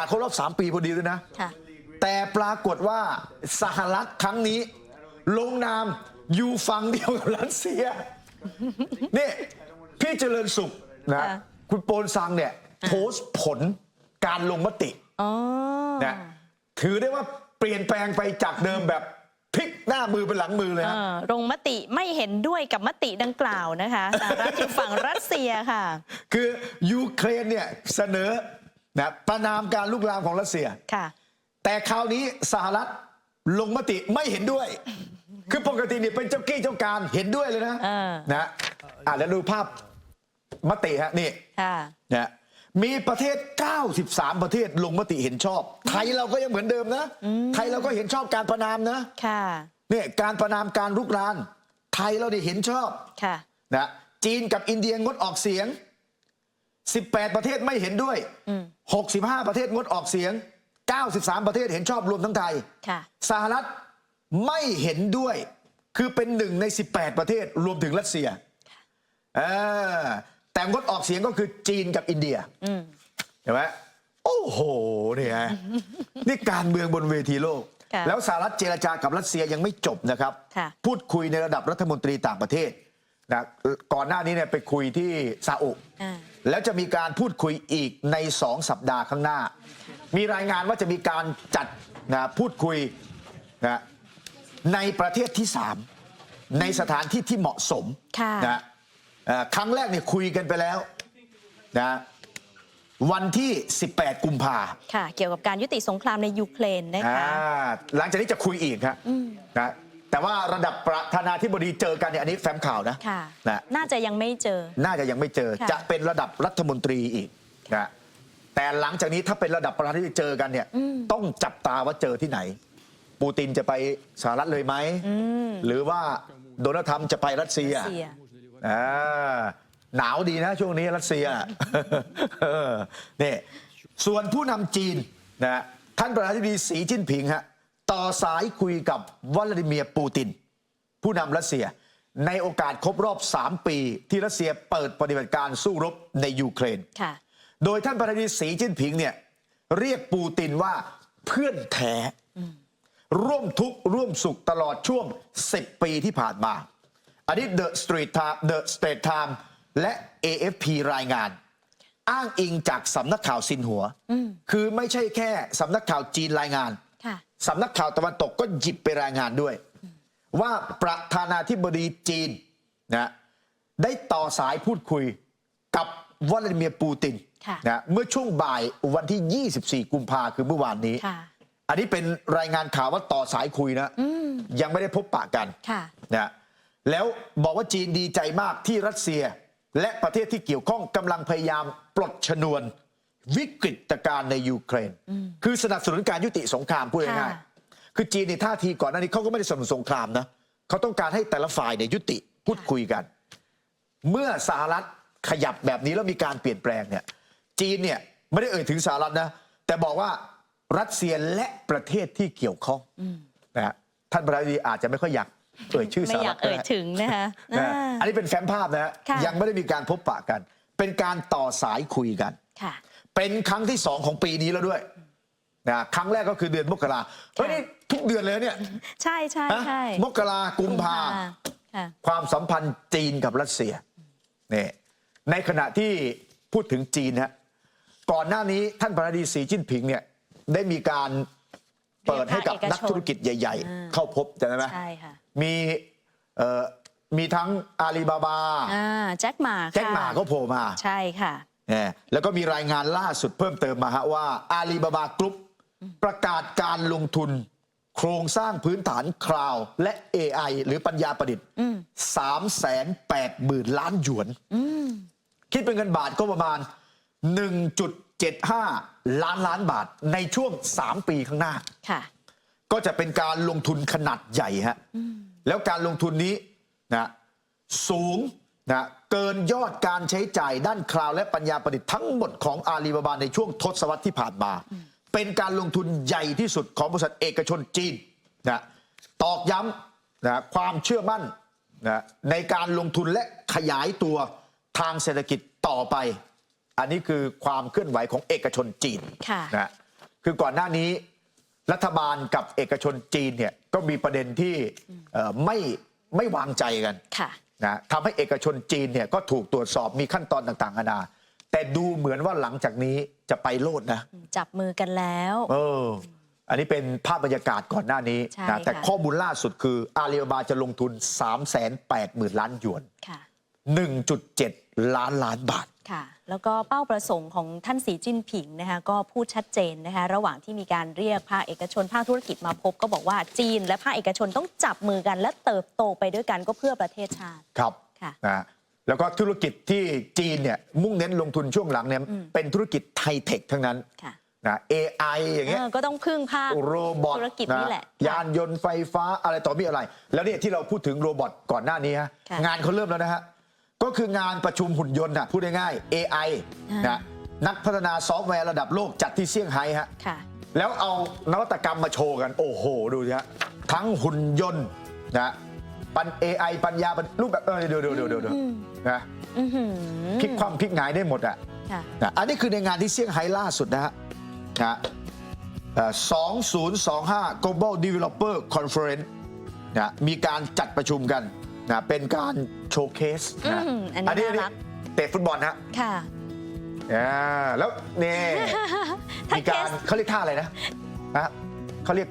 าสครบรอบ 3 ปีพอดีด้วยนะ ค่ะ แต่ปรากฏว่าสหรัฐครั้งนี้ ลงนามอยู่ฝั่งเดียวกับรัสเซีย นี่พี่เจริญสุขนะค่ะ คุณโปนซังเนี่ยโพสต์ผลการลงมติอ๋อ นะถือได้ว่าเปลี่ยนแปลงไปจากเดิมแบบพลิกหน้ามือเป็นหลังมือเลยเอฮะอลงมติไม่เห็นด้วยกับมติดังกล่าวนะคะสหรัฐอยู่ฝั่งรัสเซียค่ะ คือยูเครนเนี่ยเสนอ นะประนามการลุกลามของรัสเซีย ค่ะ แต่คราวนี้สหรัฐลงมติไม่เห็นด้วย คือปกติเนี่ยเป็นเจ้ากี้เจ้าการเห็นด้วยเลยนะเออ นะอะแล้วดูภาพมติฮะนี่ค่ะ นะมีประเทศ 93 ประเทศลงมติเห็นชอบ ไทยเราก็ยังเหมือนเดิมนะ ไทยเราก็เห็นชอบการประนามนะค่ะ เนี่ยการประนามการลุกราน ไทยเราได้เห็นชอบ ค่ะ นะจีนกับอินเดียงดออกเสียง 18 ประเทศไม่เห็นด้วย 65 ประเทศงดออกเสียง 93 ประเทศเห็นชอบรวมทั้งไทยค่ะสหรัฐไม่เห็นด้วย คือเป็นหนึ่งใน 18 ประเทศรวมถึงรัสเซียเออแต่งดออกเสียงก็คือจีนกับอินเดียอืมเห็นไหมโอ้โหเนี่ยฮะนี่การเมืองบนเวทีโลกค่ะแล้วสหรัฐเจรจากับรัสเซียยังไม่จบนะครับค่ะพูดคุยในระดับรัฐมนตรีต่างประเทศนะก่อนหน้านี้เนี่ยไปคุยที่ซาอุอ่า แล้วจะมีการพูดคุยอีกในสองสัปดาห์ข้างหน้า มีรายงานว่าจะมีการจัดนะพูดคุยนะในประเทศที่ 3 ในสถานที่ที่เหมาะสมค่ะนะเอ่อครั้งแรกเนี่ยคุยกันไปแล้วนะวันที่ 18 กุมภาค่ะ เกี่ยวกับการยุติสงครามในยูเครนนะคะอ่าหลังจากนี้จะคุยอีกครับนะ แต่ว่าระดับประธานาธิบดีเจอกันเนี่ยอันนี้แฟ้มข่าวนะค่ะ นะน่าจะยังไม่เจอ น่าจะยังไม่เจอค่ะ จะเป็นระดับรัฐมนตรีอีกนะแต่หลังจากนี้ถ้าเป็นระดับประธานาธิบดีเจอกันเนี่ยต้องจับตาว่าเจอที่ไหน ปูตินจะไปสหรัฐเลยไหมหรือว่าโดนัลด์ทรัมป์จะไปรัสเซียรัสเซีย อ่าหนาวดีนะช่วงนี้รัสเซียเออนี่ส่วนผู้นำจีนนะท่านประธานาธิบดีสีจิ้นผิงฮะ ต่อสายคุยกับวลาดิเมียร์ปูติน ผู้นำรัสเซีย ในโอกาสครบรอบ 3 ปี ที่รัสเซียเปิดปฏิบัติการสู้รบในยูเครน ค่ะ โดยท่านประธานาธิบดีสีจิ้นผิงเนี่ยเรียกปูตินว่าเพื่อนแท้ร่วมทุกข์ร่วมสุขตลอดช่วง 10 ปีที่ผ่านมา อันนี้ The Street Time The Straits Time และ AFP รายงาน อ้างอิงจากสำนักข่าวซินหัว คือไม่ใช่แค่สำนักข่าวจีนรายงานค่ะ สำนักข่าวตะวันตกก็หยิบไปรายงานด้วย ว่าประธานาธิบดีจีนนะได้ต่อสายพูดคุยกับวลาดิเมียร์ปูตินค่ะนะเมื่อช่วงบ่ายวันที่ 24 กุมภาคือเมื่อวานนี้ค่ะอันนี้เป็นรายงานข่าวว่าต่อสายคุยนะยังไม่ได้พบปะกันค่ะนะแล้วบอกว่าจีนดีใจมากที่รัสเซีย และประเทศที่เกี่ยวข้องกำลังพยายามปลดชนวน วิกฤตการณ์ในยูเครน คือสนับสนุนการยุติสงครามพูดง่ายค่ะๆคือจีนในท่าทีก่อนหน้านี้เขาก็ไม่ได้สนับสนุนสงครามนะเขาต้องการให้แต่ละฝ่ายเนี่ยยุติพูดคุยกัน เมื่อสหรัฐขยับแบบนี้แล้วมีการเปลี่ยนแปลงเนี่ยจีนเนี่ยไม่ได้เอ่ยถึงสหรัฐนะแต่บอกว่ารัสเซียและประเทศที่เกี่ยวข้องนะฮะท่านประธานาธิบดีอาจจะไม่ค่อยอยากเอ่ยชื่อไม่สหอรัยาฐกเอ่ยนะฮะ ถึงนะคะนะฮะอ่า อันนี้เป็นแฟ้มภาพนะฮะค่ะ ยังไม่ได้มีการพบปะกัน เป็นการต่อสายคุยกัน ค่ะ เป็นครั้งที่สองของปีนี้แล้วด้วยนะครั้งแรกก็คือเดือนมกราเฮ้ยนี่ทุกเดือนเลยนะเนี่ย ใช่ใช่ฮะใช่มกรากุมภาค่ะความสัมพันธ์จีนกับรัสเซียนี่ในขณะที่พูดถึงจีนฮะก่อนหน้านี้ท่านประธานาธิบดีสีจิ้นผิงเนี่ยได้มีการเปิดให้กับเรียกภาคเอกชนนักธุรกิจใหญ่อ่าๆเข้าพบจำได้ไหมใช่ค่ะมีเอ่อมีทั้งอาลีบาบาอ่าแจ็คหมาค่ะแจ็คหมาก็โผล่มาใช่ค่ะเนี่ยแล้วก็มีรายงานล่าสุดเพิ่มเติมมาฮะว่าอาลีบาบากรุ๊ปประกาศการลงทุน โครงสร้างพื้นฐานคลาวด์และ AI หรือปัญญาประดิษฐ์3 8 0 0 0 0ล้านหยวนคิดเป็นเงินบาทก็ประมาณ 1.75 ล้านล้านบาทในช่วง 3 ปีข้างหน้าค่ะก็จะเป็นการลงทุนขนาดใหญ่ฮะ แล้วการลงทุนนี้นะสูง นะเกินยอดการใช้จ่ายด้านคลาวด์และปัญญาประดิษฐ์ทั้งหมดของอาลีบาบาในช่วงทศวรรษที่ผ่านมา เป็นการลงทุนใหญ่ที่สุดของบริษัทเอกชนจีนนะตอกย้ำนะความเชื่อมั่นนะในการลงทุนและขยายตัวทางเศรษฐกิจต่อไป อันนี้คือความเคลื่อนไหวของเอกชนจีนค่ะนะคือก่อนหน้านี้รัฐบาลกับเอกชนจีนเนี่ยก็มีประเด็นที่เอ่อไม่ไม่วางใจกันค่ะ นะทำให้เอกชนจีนเนี่ยก็ถูกตรวจสอบมีขั้นตอนต่างๆนานาแต่ดูเหมือนว่าหลังจากนี้จะไปโลดนะ จับมือกันแล้ว เออ อันนี้เป็นภาพบรรยากาศก่อนหน้านี้ใช่นะแต่ค่ะข้อมูลล่าสุดคืออาลีบาบาจะลงทุน 3 8 0 0 0 0 ล้านหยวนค่ะ1.7 ล้านล้านบาท ค่ะ แล้วก็เป้าประสงค์ของท่านสีจิ้นผิงนะคะก็พูดชัดเจนนะคะระหว่างที่มีการเรียกภาคเอกชนภาคธุรกิจมาพบ ก็บอกว่าจีนและภาคเอกชนต้องจับมือกัน และเติบโตไปด้วยกันก็เพื่อประเทศชาติ ครับค่ะนะแล้วก็ธุรกิจที่จีนเนี่ยมุ่งเน้นลงทุนช่วงหลังเนี่ยเป็นธุรกิจไฮเทคทั้งนั้นค่ะนะ AI อย่างเงี้ยเออก็ต้องพึ่งภาคโรบอทธุรกิจนี่แหละ ยานยนต์ไฟฟ้าอะไรต่อมีอะไร แล้วเนี่ยที่เราพูดถึงโรบอทก่อนหน้านี้ฮะค่ะงานเขาเริ่มแล้วนะฮะ ก็คืองานประชุมหุ่นยนต์นะพูดง่ายๆ AI อ่านนะนักพัฒนาซอฟต์แวร์ระดับโลกจัดที่เซี่ยงไฮ้ฮะค่ะ แล้วเอานวัตกรรมมาโชว์กัน โอ้โห ดูสิฮะทั้งหุ่นยนต์นะปัน AI ปัญญาปัญรูปแบบเออเดี๋ยวเดี๋ยวเดี๋ยวเดี๋ยวนะอื้อหือพลิกคว่ำพลิกหงายได้หมดอะค่ะนะอันนี้คือในงานที่เซี่ยงไฮ้ล่าสุดนะฮะนะเอ่อ2025 Global Developer Conference นะมีการจัดประชุมกัน นะเป็นการโชว์เคสนะอืมอันนี้อัน่ารัก เตะฟุตบอลนะค่ะ อ่าแล้วนี่ ถ้ามีการเคสเขาเรียกท่าอะไรนะนะเขาเรียก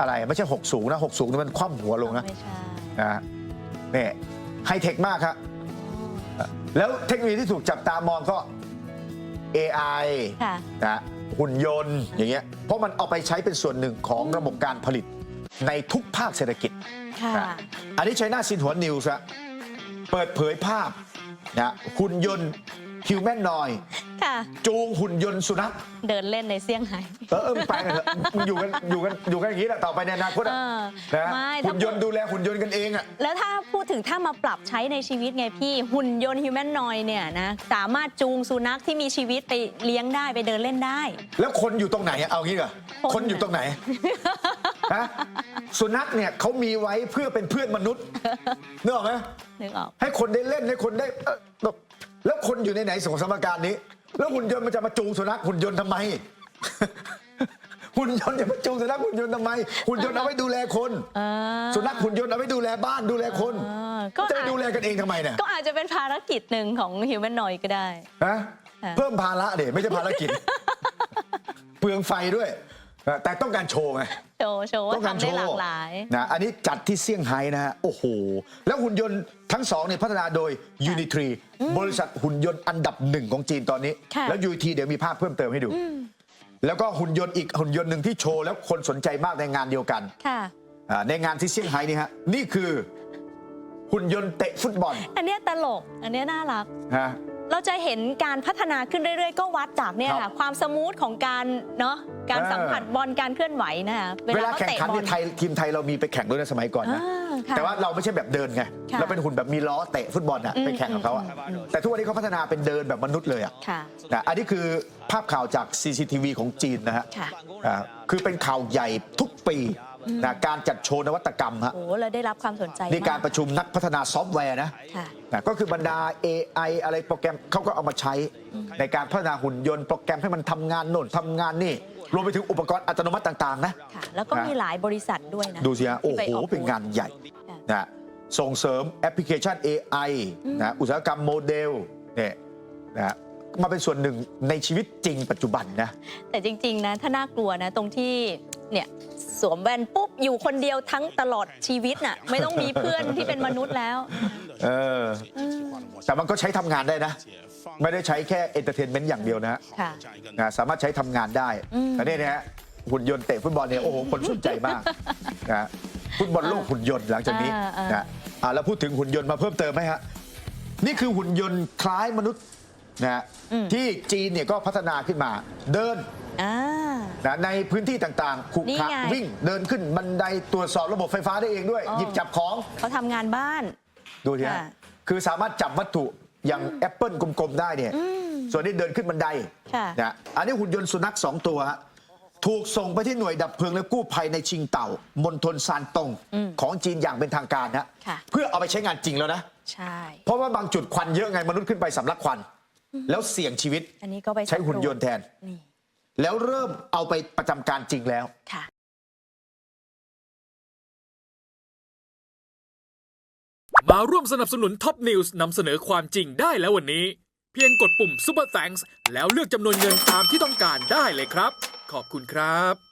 อะไรไม่ใช่6สูงนะ6สูงนี่มันคว่ำหัวลงนะไม่ใช่นะนี่ไฮเทคมากครับแล้วเทคโนโลยีที่ถูกจับตามองก็ AI ค่ะ นะหุ่นยนต์อย่างเงี้ยเพราะมันเอาไปใช้เป็นส่วนหนึ่งของระบบการผลิต ในทุกภาคเศรษฐกิจค่ะนะอันนี้ใช้หน้าซินหัวนิวส์เปิดเผยภาพนะหุ่นยนต์ฮิวแมนนอยค่ะจูงหุ่นยนต์สุนัขเดินเล่นในเซี่ยงไฮ้เออเออมึงไปกันเถอะมึงอยู่กันอยู่กันอยู่กันอย่างนี้แหละต่อไปในอนาคตอะเออนะไม่ถ้าหุ่นยนต์ดูแลหุ่นยนต์กันเองอะแล้วถ้าพูดถึงถ้ามาปรับใช้ในชีวิตไงพี่หุ่นยนต์ฮิวแมนนอยเนี่ยนะสามารถจูงสุนัขที่มีชีวิตไปเลี้ยงได้ไปเดินเล่นได้ แล้วคนอยู่ตรงไหนอะเอางี้เหรอคนคนอยู่ตรงไหน ฮะสุนัขเนี่ยเขามีไว้เพื่อเป็นเพื่อนมนุษย์นึกออกไหมนึกออกให้คนได้เล่นให้คนได้เอ่อแบบแล้วคนอยู่ในไหนสของสมการนี้ แล้วหุ่นยนต์มันจะมาจูงสุนัขหุ่นยนต์ทำไม หุ่นยนต์จะมาจูงสุนัขหุ่นยนต์ทำไมหุ่นยนต์เอาไว้ดูแลคนเออสุนัขหุ่นยนต์เอาไว้ดูแลบ้านดูแลคนเออก็จะไปอาจดูแลกันเองทำไมเนี่ยก็อาจจะเป็นภารกิจหนึ่งของฮิวแมนนอยก็ได้ ฮะค่ะเพิ่มภาระเดี๋ยไม่ใช่ภารกิจ เปลืองไฟด้วยเออ แต่ต้องการโชว์ไง โชว์โชว์ว่าต้องการทำโชได้ว์หลากหลายนะอันนี้จัดที่เซี่ยงไฮ้นะฮะ โอ้โห แล้วหุ่นยนต์ทั้งสองเนี่ยพัฒนาโดย Unitry บริษัทหุ่นยนต์อันดับหนึ่งของจีนตอนนี้ค่ะแล้ว UT เดี๋ยวมีภาพเพิ่มเติมให้ดู แล้วก็หุ่นยนต์อีกหุ่นยนต์หนึ่งที่โชว์แล้วคนสนใจมากในงานเดียวกันค่ะอ่าในงานที่เซี่ยงไฮ้นี่ฮะนี่คือหุ่นยนต์เตะฟุตบอล อันเนี้ยตลก อันเนี้ยน่ารักฮะ เราจะเห็นการพัฒนาขึ้นเรื่อยๆ ก็วัดจากเนี่ยครัค่ะบความสมูทของการเนาะการเออสัมผัสบอลการเคลื่อนไหวนะคะเวลาแข่งขันเขที่เตะไทยทีมไทยเรามีไปแข่งด้วยนะสมัยก่อนนะอ่าค่ะแต่ว่าเราไม่ใช่แบบเดินไงค่ะเราเป็นหุ่นแบบมีล้อเตะฟุตบอลอะอืมไปแข่งกับเขาอะแต่ทุกวันนี้เขาพัฒนาเป็นเดินแบบมนุษย์เลยอะค่ะนะอันนี้คือภาพข่าวจาก CCTV ของจีนนะฮะค่ะอ่าคือเป็นข่าวใหญ่ทุกปี นะการจัดโชว์นวัตกรรมฮะโอ้เราได้รับความสนใจนี่การมประชุมนักพัฒนาซอฟต์แวร์นะค่ะ นะก็คือบรรดา AI อะไรโปรแกรมเขาก็เอามาใช้ ในการพัฒนาหุ่นยนต์โปรแกรมให้มันทำงานโน่นทำงานนี่ รวมไปถึงอุปกรณ์อัตโนมัติต่าง ๆ นะ ค่ะ แล้วก็มีหลายบริษัทด้วยนะดูสิฮะโอ้ที่โหไปกเป็นงานใหญ่ค่ะ นะส่งเสริมแอปพลิเคชัน AI นะอุตสาหกรรมโมเดลเนี่ยนะมาเป็นส่วนหนึ่งในชีวิตจริงปัจจุบันนะ แต่จริง ๆ นะ ถ้าน่ากลัวนะ ตรงที่เนี่ย สวมแว่นปุ๊บอยู่คนเดียวทั้งตลอดชีวิตน่ะไม่ต้องมีเพื่อนที่เป็นมนุษย์แล้ว เออ แต่มันก็ใช้ทำงานได้นะ ไม่ได้ใช้แค่เอนเตอร์เทนเมนต์อย่างเดียวนะฮะค่ะนะสามารถใช้ทำงานได้อืมแต่นี่นะฮะหุ่นยนต์เตะฟุตบอลเนี่ยโอ้โหคนสนใจมากนะฟุตบอลโลกหุ่นยนต์หลังจากนี้อ่าอ่าน นะอ่าแล้วพูดถึงหุ่นยนต์มาเพิ่มเติมไหมฮะนี่คือหุ่นยนต์คล้ายมนุษย์นะฮะที่จีนเนี่ยก็พัฒนาขึ้นมา เดิน อ่า นะในพื้นที่ต่างๆขุกนี่ขะไง วิ่งเดินขึ้นบันไดตรวจสอบระบบไฟฟ้าได้เองด้วยอ๋อหยิบจับของ เขาทำงานบ้าน ดูทีฮะค่ะคือสามารถจับวัตถุอย่างแอปเปิลกลมๆ ได้เนี่ย ส่วนนี้เดินขึ้นบันไดค่ะ นะอันนี้หุ่นยนต์สุนัขสองตัวฮะถูกส่งไปที่หน่วยดับเพลิงและกู้ภัยในชิงเต่ามณฑลซานตงของจีนอย่างเป็นทางการนะค่ะ เพื่อเอาไปใช้งานจริงแล้วนะ ใช่ เพราะว่าบางจุดควันเยอะไงมนุษย์ขึ้นไปสำลักควัน แล้วเสี่ยงชีวิตอันนี้ก็ไปใช้หุ่นยนต์แทน นี่ แล้วเริ่มเอาไปประจำการจริงแล้วค่ะมาร่วมสนับสนุนท็อปนิวส์นำเสนอความจริงได้แล้ววันนี้ เพียงกดปุ่ม Super Thanks แล้วเลือกจำนวนเงินตามที่ต้องการได้เลยครับ ขอบคุณครับ